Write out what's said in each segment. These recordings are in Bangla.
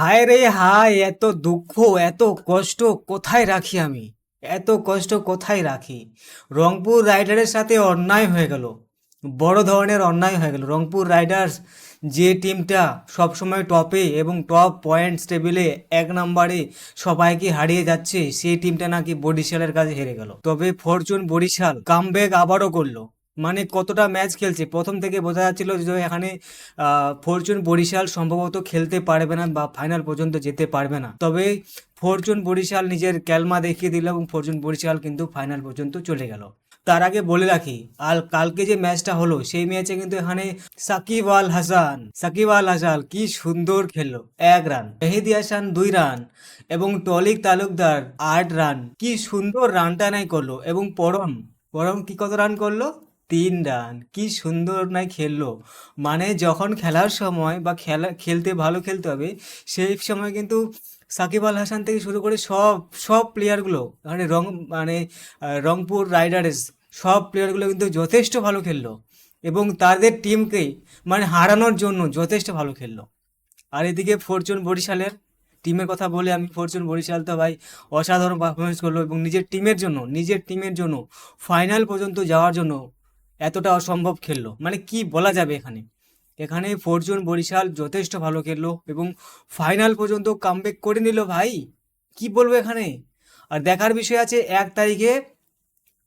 হায় রে হায়, এত দুঃখ, এত কষ্ট কোথায় রাখি আমি? এত কষ্ট কোথায় রাখি? রংপুর রাইডারের সাথে অন্যায় হয়ে গেল। বড় ধরনের অন্যায় হয়ে গেল। রংপুর রাইডার্স যে টিমটা সবসময় টপে এবং টপ পয়েন্টস টেবিলে এক নম্বরে সবাইকে হারিয়ে যাচ্ছে, সেই টিমটা নাকি বরিশালের কাছে হেরে গেল। তবে ফরচুন বরিশাল কামব্যাক আবারও করল। মানে কতটা ম্যাচ খেলছে। প্রথম থেকে বোঝা যাচ্ছিল যে এখানে ফরচুন বরিশাল সম্ভবত খেলতে পারবে না বা ফাইনাল পর্যন্ত যেতে পারবে না। তবে ফরচুন বরিশাল নিজের ক্যালমা দেখিয়ে দিল এবং ফরচুন বরিশাল কিন্তু ফাইনাল পর্যন্ত চলে গেল। তার আগে বলে রাখি, আর কালকে যে ম্যাচটা হলো, সেই ম্যাচে কিন্তু এখানে সাকিব আল হাসান, সাকিব আল হাসান কি সুন্দর খেললো। এক রান মেহেদি হাসান দুই রান এবং টলিক তালুকদার আট রান কি সুন্দর রানটা নাই করল এবং পরম পরম কি কত রান করল? তিন রান, কি সুন্দর নাই খেললো। মানে যখন খেলার সময় বা খেলা, খেলতে ভালো খেলতে হবে, সেই সময় কিন্তু সাকিব আল হাসান থেকে শুরু করে সব সব প্লেয়ারগুলো মানে রং মানে রংপুর রাইডার্স, সব প্লেয়ারগুলো কিন্তু যথেষ্ট ভালো খেললো। এবং তাদের টিমকে মানে হারানোর জন্য যথেষ্ট ভালো খেললো। আর এদিকে ফরচুন বরিশালের টিমের কথা বলে আমি, ফরচুন বরিশাল তো ভাই অসাধারণ পারফরমেন্স করল এবং নিজের টিমের জন্য, নিজের টিমের জন্য ফাইনাল পর্যন্ত যাওয়ার জন্য এতটা অসম্ভব খেললো। মানে কি বলা যাবে এখানে? এখানে ফরচুন বরিশাল যথেষ্ট ভালো খেললো এবং ফাইনাল পর্যন্ত কামব্যাক করে নিল ভাই। কি বলব এখানে? আর দেখার বিষয় আছে, এক তারিখে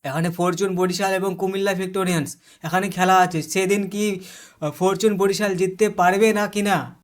এখানে ফরচুন বরিশাল এবং কুমিল্লা ভিক্টোরিয়ান্স এখানে খেলা আছে। সেদিন কি ফরচুন বরিশাল জিততে পারবে না কি না